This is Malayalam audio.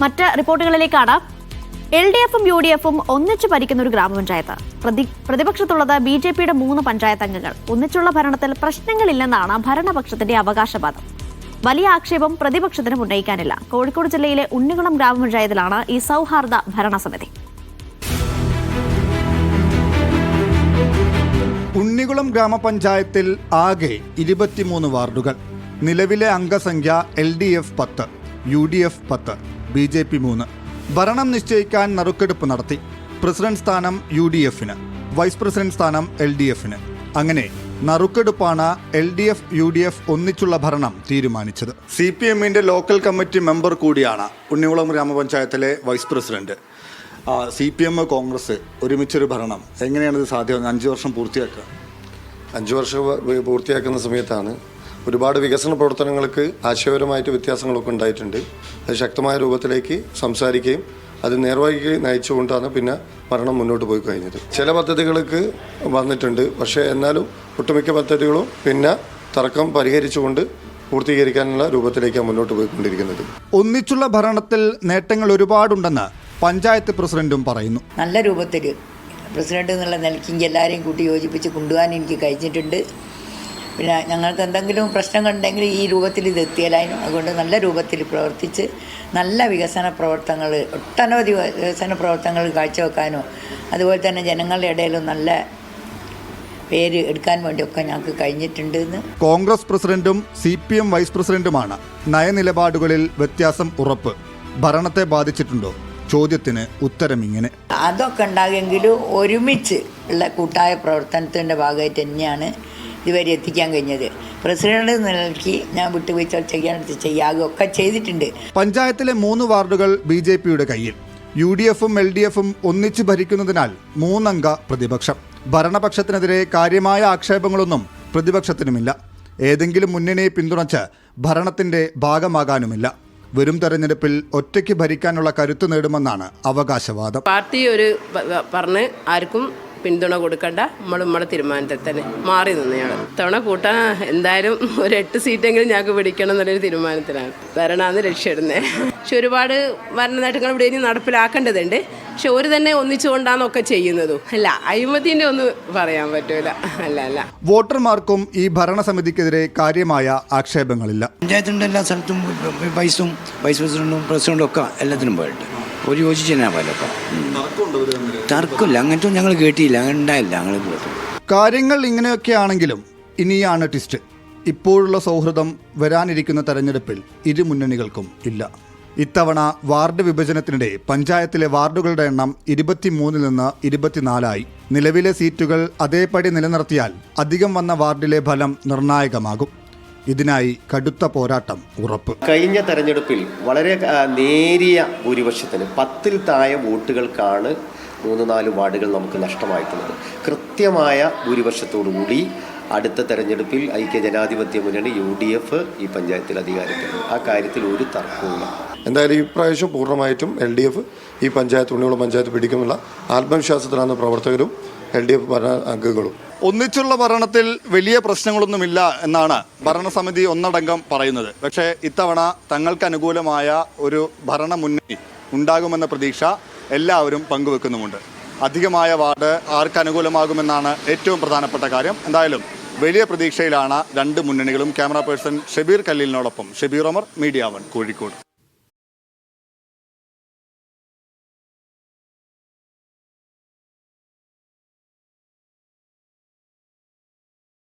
മറ്റ് റിപ്പോർട്ടുകളിലേക്കാണ്. എൽ ഡി എഫും യു ഡി എഫും ഒന്നിച്ചു ഭരിക്കുന്ന ഒരു ഗ്രാമപഞ്ചായത്ത്. പ്രതി പ്രതിപക്ഷത്തുള്ളത് ബി ജെ പിയുടെ മൂന്ന് പഞ്ചായത്ത് അംഗങ്ങൾ. ഒന്നിച്ചുള്ള ഭരണത്തിൽ പ്രശ്നങ്ങളില്ലെന്നാണ് ഭരണപക്ഷത്തിന്റെ അവകാശവാദം. വലിയ ആക്ഷേപം പ്രതിപക്ഷത്തിനും ഉന്നയിക്കാനില്ല. കോഴിക്കോട് ജില്ലയിലെ ഉണ്ണികുളം ഗ്രാമപഞ്ചായത്തിലാണ് ഈ സൗഹാർദ്ദ ഭരണസമിതി. ഉണ്ണികുളം ഗ്രാമപഞ്ചായത്തിൽ ആകെ ഇരുപത്തിമൂന്ന് വാർഡുകൾ. നിലവിലെ അംഗസംഖ്യ എൽ ഡി എഫ് പത്ത് യു ഡി എഫ് പത്ത്. ബി ജെ പി മൂന്ന്. ഭരണം നിശ്ചയിക്കാൻ നറുക്കെടുപ്പ് നടത്തി. പ്രസിഡന്റ് സ്ഥാനം യു ഡി എഫിന്. വൈസ് പ്രസിഡന്റ് സ്ഥാനം എൽ ഡി എഫിന്. അങ്ങനെ നറുക്കെടുപ്പാണ് L D F U D F ഒന്നിച്ചുള്ള ഭരണം തീരുമാനിച്ചത്. സി പി എമ്മിന്റെ ലോക്കൽ കമ്മിറ്റി മെമ്പർ കൂടിയാണ് ഉണ്ണികുളം ഗ്രാമപഞ്ചായത്തിലെ vice president. C P M Congress ഒരുമിച്ചൊരു ഭരണം. എങ്ങനെയാണ് ഇത് സാധ്യമാകുന്നത് അഞ്ച് വർഷം പൂർത്തിയാക്കുക. അഞ്ച് വർഷം പൂർത്തിയാക്കുന്ന സമയത്താണ് ഒരുപാട് വികസന പ്രവർത്തനങ്ങൾക്ക് ആശയപരമായിട്ട് വ്യത്യാസങ്ങളൊക്കെ ഉണ്ടായിട്ടുണ്ട്. അത് ശക്തമായ രൂപത്തിലേക്ക് സംസാരിക്കുകയും അത് നേർവഴിക്ക് നയിച്ചുകൊണ്ടാണ് പിന്നെ ഭരണം മുന്നോട്ട് പോയി കഴിഞ്ഞത്. ചില പദ്ധതികൾക്ക് വന്നിട്ടുണ്ട്. പക്ഷേ എന്നാലും ഒട്ടുമിക്ക പദ്ധതികളും പിന്നെ തർക്കം പരിഹരിച്ചുകൊണ്ട് പൂർത്തീകരിക്കാനുള്ള രൂപത്തിലേക്കാണ് മുന്നോട്ട് പോയിക്കൊണ്ടിരിക്കുന്നത്. ഒന്നിച്ചുള്ള ഭരണത്തിൽ നേട്ടങ്ങൾ ഒരുപാടുണ്ടെന്ന് പഞ്ചായത്ത് പ്രസിഡന്റും പറയുന്നു. നല്ല രൂപത്തിൽ പ്രസിഡന്റ് എന്നുള്ള നിലയ്ക്ക് എല്ലാവരെയും കൂട്ടി യോജിപ്പിച്ച് കൊണ്ടുപോകാൻ എനിക്ക് കഴിഞ്ഞിട്ടുണ്ട്. പിന്നെ ഞങ്ങൾക്ക് എന്തെങ്കിലും പ്രശ്നങ്ങളുണ്ടെങ്കിൽ ഈ രൂപത്തിൽ ഇത് എത്തിയാലായിരുന്നു. അതുകൊണ്ട് നല്ല രൂപത്തിൽ പ്രവർത്തിച്ച് നല്ല വികസന പ്രവർത്തനങ്ങൾ ഒട്ടനവധി വികസന പ്രവർത്തനങ്ങൾ കാഴ്ചവെക്കാനോ അതുപോലെ തന്നെ ജനങ്ങളുടെ ഇടയിലും നല്ല പേര് എടുക്കാൻ വേണ്ടിയൊക്കെ ഞങ്ങൾക്ക് കഴിഞ്ഞിട്ടുണ്ട് കോൺഗ്രസ് പ്രസിഡന്റും സി പി എം വൈസ് പ്രസിഡന്റുമാണ് നയനിലപാടുകളിൽ വ്യത്യാസം ഉറപ്പ്. ഭരണത്തെ ബാധിച്ചിട്ടുണ്ടോ? ചോദ്യത്തിന് ഉത്തരം ഇങ്ങനെ അതൊക്കെ ഉണ്ടാകുമെങ്കിലും ഒരുമിച്ച് ഉള്ള കൂട്ടായ പ്രവർത്തനത്തിന്റെ ഭാഗമായിട്ട് തന്നെയാണ് ഇതുവരെ എത്തിക്കാൻ കഴിഞ്ഞത്. പ്രസിഡന്റ് നിലനിൽക്കി നിലയ്ക്ക് ഞാൻ വിട്ടുവീഴ്ച ചെയ്യാനെടുത്ത് ചെയ്യാകുകയൊക്കെ ചെയ്തിട്ടുണ്ട്. പഞ്ചായത്തിലെ മൂന്ന് വാർഡുകൾ ബി ജെ പിയുടെ കയ്യിൽ. യു ഡി എഫും എൽ ഡി എഫും ഒന്നിച്ച് ഭരിക്കുന്നതിനാൽ മൂന്നംഗ പ്രതിപക്ഷം. ഭരണപക്ഷത്തിനെതിരെ കാര്യമായ ആക്ഷേപങ്ങളൊന്നും പ്രതിപക്ഷത്തിനുമില്ല. ഏതെങ്കിലും മുന്നണിയെ പിന്തുണച്ച് ഭരണത്തിന്റെ ഭാഗമാകാനുമില്ല. വരും തെരഞ്ഞെടുപ്പിൽ ഒറ്റയ്ക്ക് ഭരിക്കാനുള്ള കരുത്ത് നേടുമെന്നാണ് അവകാശവാദം. പാർട്ടി ഒരു പറഞ്ഞ് ആർക്കും പിന്തുണ കൊടുക്കണ്ട. നമ്മൾ നമ്മുടെ തീരുമാനത്തിൽ തന്നെ മാറി നിന്നയാണ് തവണ കൂട്ടാൻ എന്തായാലും ഒരു എട്ട് സീറ്റെങ്കിലും ഞങ്ങൾക്ക് പിടിക്കണം എന്നുള്ളൊരു തീരുമാനത്തിലാണ്. വരണമെന്ന് ലക്ഷ്യമിടുന്നത് പക്ഷെ ഒരുപാട് ഭരണ നേട്ടങ്ങൾ ഇവിടെ ഇനി നടപ്പിലാക്കേണ്ടതുണ്ട്. പക്ഷെ ഒരു തന്നെ ഒന്നിച്ചുകൊണ്ടാണൊക്കെ ചെയ്യുന്നതും. അല്ല അഴിമതിന്റെ ഒന്നും പറയാൻ പറ്റൂല. അല്ല അല്ല. വോട്ടർമാർക്കും ഈ ഭരണസമിതിക്കെതിരെ കാര്യമായ ആക്ഷേപങ്ങളില്ല. പഞ്ചായത്തിന്റെ എല്ലാ സ്ഥലത്തും വൈസും വൈസ് പ്രസിഡന്റും പ്രസിഡന്റും ഒക്കെ എല്ലാത്തിനും പോയിട്ട് ഒരു യോജിച്ച് തന്നെ പോലൊക്കെ തർക്കമില്ല. അങ്ങനത്തെ ഞങ്ങൾ കേട്ടിയില്ല അങ്ങനെ ഉണ്ടായില്ല ഞങ്ങൾ കാര്യങ്ങൾ ഇങ്ങനെയൊക്കെ ആണെങ്കിലും ഇനിയാണ് ട്വിസ്റ്റ്. ഇപ്പോഴുള്ള സൗഹൃദം വരാനിരിക്കുന്ന തെരഞ്ഞെടുപ്പിൽ ഇരു മുന്നണികൾക്കും ഇല്ല. ഇത്തവണ വാർഡ് വിഭജനത്തിനിടെ പഞ്ചായത്തിലെ വാർഡുകളുടെ എണ്ണം ഇരുപത്തിമൂന്നിൽ നിന്ന് ഇരുപത്തിനാലായി. നിലവിലെ സീറ്റുകൾ അതേപടി നിലനിർത്തിയാൽ അധികം വന്ന വാർഡിലെ ഫലം നിർണായകമാകും. ഇതിനായി കടുത്ത പോരാട്ടം ഉറപ്പ്. കഴിഞ്ഞ തെരഞ്ഞെടുപ്പിൽ വളരെ നേരിയ ഭൂരിപക്ഷത്തിന് പത്തിൽ താഴെ വോട്ടുകൾക്കാണ് മൂന്ന് നാല് വാർഡുകൾ നമുക്ക് നഷ്ടമായിട്ടുള്ളത്. കൃത്യമായ ഭൂരിപക്ഷത്തോടുകൂടി അടുത്ത തെരഞ്ഞെടുപ്പിൽ ഐക്യ ജനാധിപത്യ മുന്നണി യു ഡി എഫ് ഈ പഞ്ചായത്തിൽ അധികാരത്തിൽ ആ കാര്യത്തിൽ ഒരു തർക്കവുമില്ല. എന്തായാലും ഈ പ്രാവശ്യം പൂർണമായിട്ടും എൽ ഡി എഫ് ഈ പഞ്ചായത്ത് ഉണ്ണിയോളം പഞ്ചായത്ത് പിടിക്കുമെന്നുള്ള ആത്മവിശ്വാസത്തിലാണ് പ്രവർത്തകരും എൽ ഡി എഫ് ഭരണ അംഗങ്ങളും. ഒന്നിച്ചുള്ള ഭരണത്തിൽ വലിയ പ്രശ്നങ്ങളൊന്നുമില്ല എന്നാണ് ഭരണസമിതി ഒന്നടങ്കം പറയുന്നത്. പക്ഷേ ഇത്തവണ തങ്ങൾക്ക് അനുകൂലമായ ഒരു ഭരണ മുന്നണി ഉണ്ടാകുമെന്ന പ്രതീക്ഷ എല്ലാവരും പങ്കുവെക്കുന്നുമുണ്ട്. അധികമായ വാർഡ് ആർക്ക് അനുകൂലമാകുമെന്നാണ് ഏറ്റവും പ്രധാനപ്പെട്ട കാര്യം. എന്തായാലും വലിയ പ്രതീക്ഷയിലാണ് രണ്ട് മുന്നണികളും camera person Shabeer കല്ലീലിനോടൊപ്പം. Shabeer Omar media one Kozhikode.